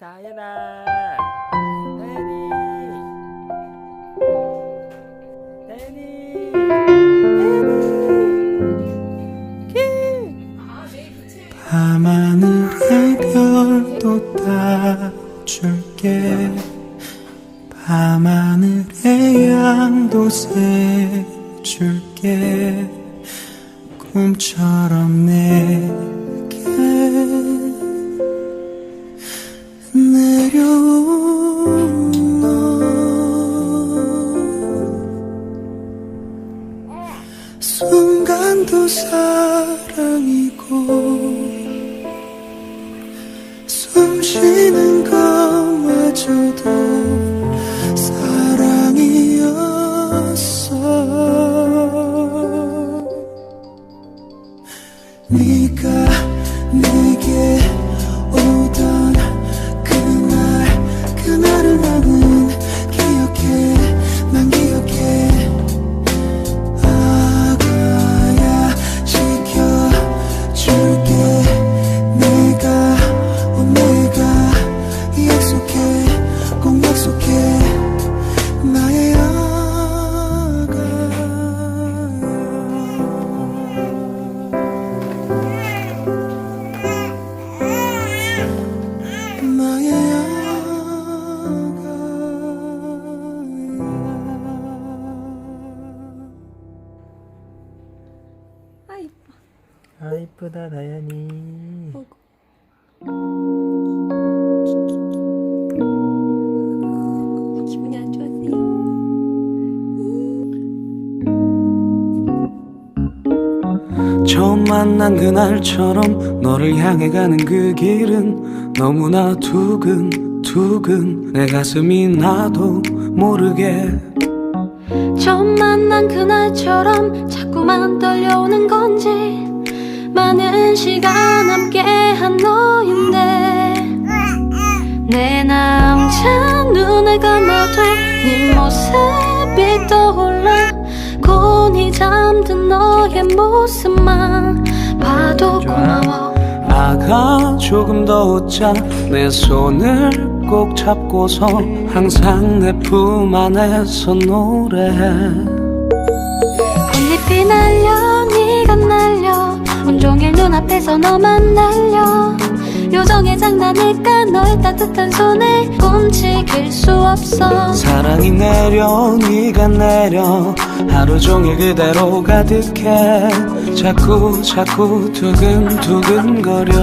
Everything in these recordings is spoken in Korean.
다현아 다현이. 다현이. 밤하늘의 별도 따줄게. 밤하늘의 양도 세줄게. 꿈처럼 내 게 내려온 너 순간도 사랑이고 숨 쉬는 것마저도 아 이쁘다 다현이 기분이 안 좋았어요. 처음 만난 그날처럼 너를 향해 가는 그 길은 너무나 두근 두근 내 가슴이 나도 모르게 처음 만난 그날처럼 자꾸만 떨려오는 건지 많은 시간 함께한 너인데 내 남자 눈을 감아도 네 모습이 떠올라. 곤히 잠든 너의 모습만 봐도 고마워. 아가 조금 더 웃자 내 손을 꼭 잡고서 항상 내 품 안에서 노래해. 꽃잎이 날려 온종일 눈앞에서 너만 날려. 요정의 장난일까? 너의 따뜻한 손에 움직일 수 없어. 사랑이 내려 네가 내려. 하루 종일 그대로 가득해. 자꾸 자꾸 두근두근거려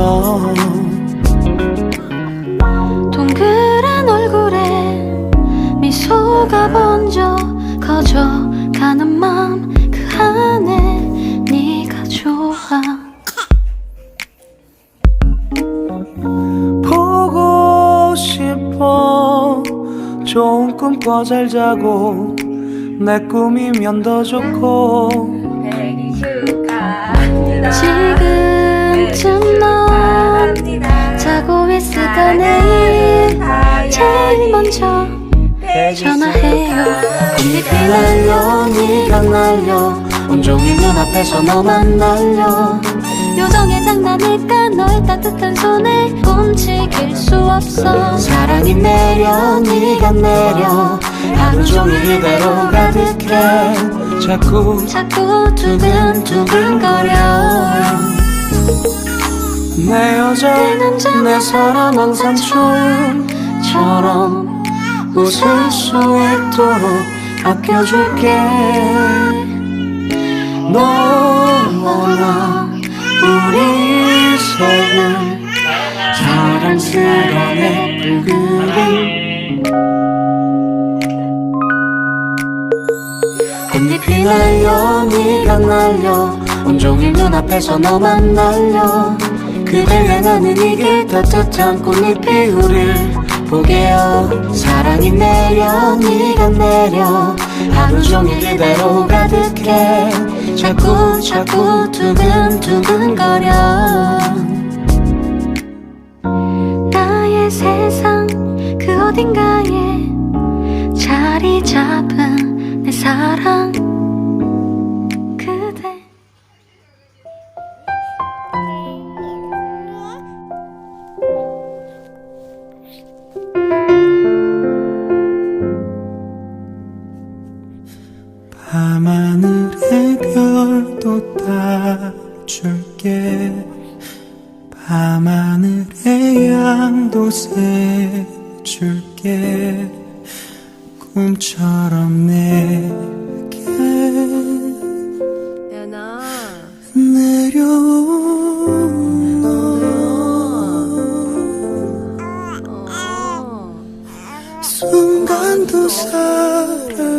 좋은 꿈 꿔 잘 자고 내 꿈이면 더 좋고. 지금쯤 넌 자고 있을까 내일? 제일 먼저 전화해요 꽃잎이 날려. 네가 날려. 온종일 눈앞에서 너만 날려 요정의 장난일까? 너의 따뜻한 손에 움직일 수 없어. 사랑이 내려 네가 내려. 하루 종일 그대로 가득해 자꾸 자꾸 두근두근거려. 내 여자 내 남자 내 사람 항상 처음처럼 웃을 수 있도록 아껴줄게. 너무나 자랑스러운 예쁜 그림 꽃잎이 날려 네가 날려. 온종일 눈앞에서 너만 날려. 그댈 향하는 이길 따뜻한 꽃잎이 우릴 보게요. 사랑이 내려 네가 내려. 하루 종일 그대로 가득해. 자꾸 자꾸 두근두근거려 답은 내 사랑. 그대. 밤하늘의 별도 따 줄게. 밤하늘의 양도 세 줄게. 꿈처럼 내게 야나 내려온 너 어. 순간도 사랑이고